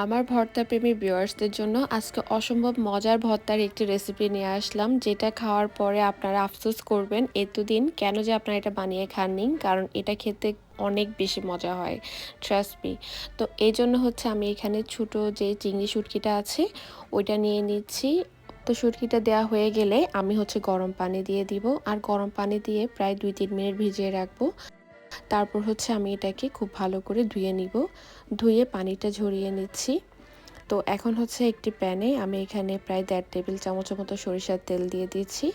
আমার ভর্তা প্রেমী ভিউয়ার্সদের জন্য আজকে অসম্ভব মজার ভর্তার একটি রেসিপি নিয়ে আসলাম, যেটা খাওয়ার পরে আপনারা আফসোস করবেন এতদিন কেন যে আপনারা এটা বানিয়ে খাননি, কারণ এটা খেতে অনেক বেশি মজা হয় ট্রাস্টমি তো এই জন্য হচ্ছে আমি এখানে ছোটো যে চিংড়ি শুটকিটা আছে, ওইটা নিয়ে নিচ্ছি। তো শুটকিটা দেওয়া হয়ে গেলে আমি হচ্ছে গরম পানি দিয়ে দিব, আর গরম পানি দিয়ে প্রায় দুই তিন মিনিট ভিজিয়ে রাখব। তারপর হচ্ছে আমি এটাকে খুব ভালো করে ধুয়ে নিব। ধুয়ে পানিটা ঝরিয়ে নিচ্ছি। তো এখন হচ্ছে একটি প্যানে আমি এখানে প্রায় দেড় টেবিল চামচের মতো সরিষার তেল দিয়ে দিচ্ছি।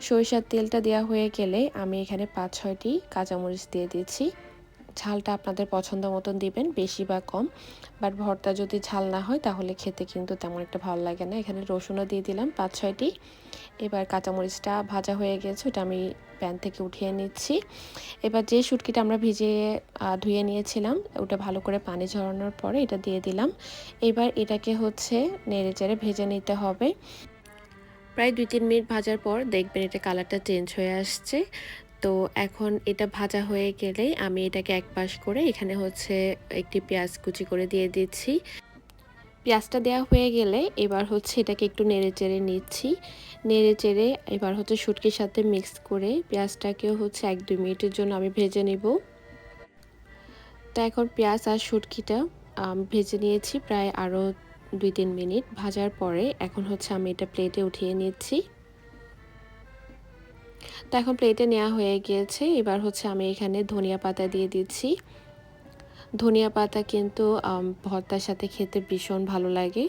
সরিষার তেলটা দেওয়া হয়ে গেলে আমি এখানে পাঁচ ছয়টি কাঁচামরিচ দিয়ে দিচ্ছি। ঝালটা আপনাদের পছন্দ মতন দিবেন, বেশি বা কম। বাট ভর্তা যদি ঝাল না হয়, তাহলে খেতে কিন্তু তেমন একটা ভালো লাগে না। এখানে রসুনও দিয়ে দিলাম পাঁচ, ছয়টি। এবার কাঁচামরিচটা ভাজা হয়ে গেছে, ওটা আমি প্যান থেকে উঠিয়ে নিচ্ছি। এবার যে শুটকিটা আমরা ভিজিয়ে ধুয়ে নিয়েছিলাম, ওটা ভালো করে পানি ঝরানোর পরে এটা দিয়ে দিলাম। এবার এটাকে হচ্ছে নেড়ে চেড়ে ভেজে নিতে হবে। প্রায় দুই, তিন মিনিট ভাজার পর দেখবেন এটা কালারটা চেঞ্জ হয়ে আসছে। তো এখন এটা ভাজা হয়ে গেলেই আমি এটাকে এক পাশ করে এখানে হচ্ছে একটি পেঁয়াজ কুচি করে দিয়ে দিচ্ছি। পেঁয়াজটা দেওয়া হয়ে গেলে এবার হচ্ছে এটাকে একটু নেড়ে চেড়ে নিচ্ছি। নেড়ে চেড়ে এবার হচ্ছে শুটকির সাথে মিক্স করে পেঁয়াজটাকেও হচ্ছে এক দুই মিনিটের জন্য আমি ভেজে নিব। তো এখন পেঁয়াজ আর শুটকিটা ভেজে নিয়েছি প্রায় আরও দুই তিন মিনিট। ভাজার পরে এখন হচ্ছে আমি এটা প্লেটে উঠিয়ে নিচ্ছি। তো এখন প্লেটে নেওয়া হয়ে গিয়েছে। এবার হচ্ছে আমি এখানে ধনিয়া পাতা দিয়ে দিচ্ছি। ধনিয়া পাতা কিন্তু ভর্তার সাথে খেতে ভীষণ ভালো লাগে।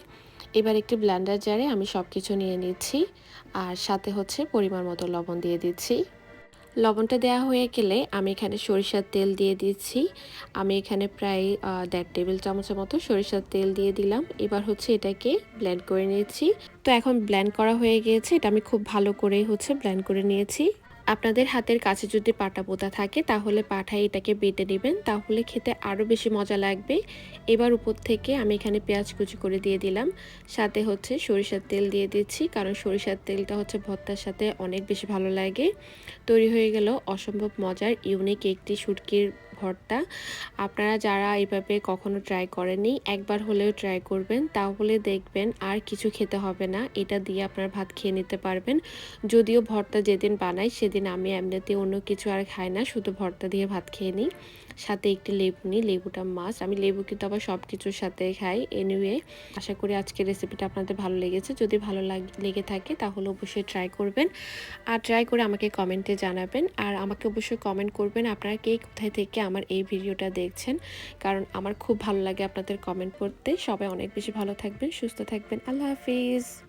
এবার একটি ব্ল্যান্ডার জারে আমি সব কিছু নিয়ে নিচ্ছি। আর সাথে হচ্ছে পরিমাণ মতো লবণ দিয়ে দিচ্ছি। লবণটা দেওয়া হয়ে গেলে আমি এখানে সরিষার তেল দিয়ে দিচ্ছি। আমি এখানে প্রায় দেড় টেবিল চামচের মতো সরিষার তেল দিয়ে দিলাম। এবার হচ্ছে এটাকে ব্ল্যান্ড করে নিয়েছি। তো এখন ব্ল্যান্ড করা হয়ে গিয়েছে। এটা আমি খুব ভালো করে হচ্ছে ব্ল্যান্ড করে নিয়েছি। আপনাদের হাতের কাছে যদি পাটা পোতা থাকে, তাহলে পাঠায় এটাকে বেটে নেবেন। তাহলে খেতে আরও বেশি মজা লাগবে। এবার উপর থেকে আমি এখানে পেঁয়াজ কুচি করে দিয়ে দিলাম। সাথে হচ্ছে সরিষার তেল দিয়ে দিচ্ছি, কারণ সরিষার তেলটা হচ্ছে ভর্তার সাথে অনেক বেশি ভালো লাগে। তৈরি হয়ে গেল অসম্ভব মজার, ইউনিক একটি শুটকির ভর্তা। আপনারা যারা এভাবে কখনো ট্রাই করেনি একবার হলেও ট্রাই করবেন, তাহলে দেখবেন আর কিছু খেতে হবে না। এটা দিয়ে আপনার ভাত খেয়ে নিতে পারবেন। যদিও ভর্তা যেদিন বানাই, সেদিন আমি এমনিতে অন্য কিছু আর খাই না, শুধু ভর্তা দিয়ে ভাত খেয়ে নিই। সাথে একটি লেবু নিই, লেবুটা মাছ আমি লেবু কিন্তু আবার সব কিছুর সাথে খাই এনিওয়ে আশা করি আজকের রেসিপিটা আপনাদের ভালো লেগেছে। যদি ভালো লেগে থাকে তাহলে অবশ্যই ট্রাই করবেন। আর ট্রাই করে আমাকে কমেন্টে জানাবেন। আর আমাকে অবশ্যই কমেন্ট করবেন আপনারা কে কোথায় থেকে আমার এই ভিডিওটা দেখছেন। কারণ আমার খুব ভালো লাগে আপনাদের কমেন্ট পড়তে। সবাই অনেক বেশি ভালো থাকবেন, সুস্থ থাকবেন। আল্লাহ হাফিজ।